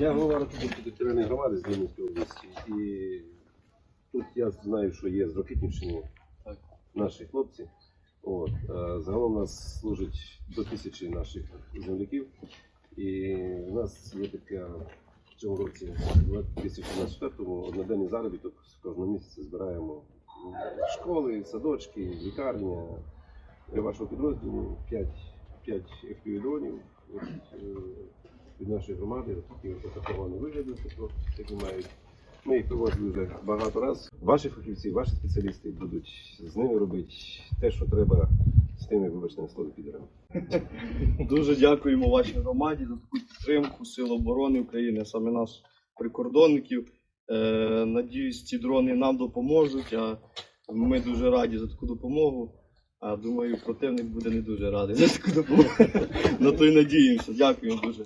Я голова Рахунки територіальної громади з Рівненської області. І тут я знаю, що є з Рокитнівщини наші хлопці. От. Загалом у нас служить до тисячі наших земляків. І у нас є така в цьому році, у 2024-му, одноденний заробіток кожного місяця збираємо школи, садочки, лікарня. Для вашого підрозділу 5, 5 FPV-дронів е, нашої громади, такі атаковані вигляди, такі мають. Ми їх привозили вже багато разів. Ваші фахівці, ваші спеціалісти будуть з ними робити те, що треба з тими, вибачте, на слові підерами. Дуже дякуємо вашій громаді за таку підтримку Сил оборони України, саме нас, прикордонників. Е, надіюсь, ці дрони нам допоможуть. А ми дуже раді за таку допомогу. А думаю, противник буде не дуже радий за таку допомогу. На то й надіємося. Дякуємо дуже.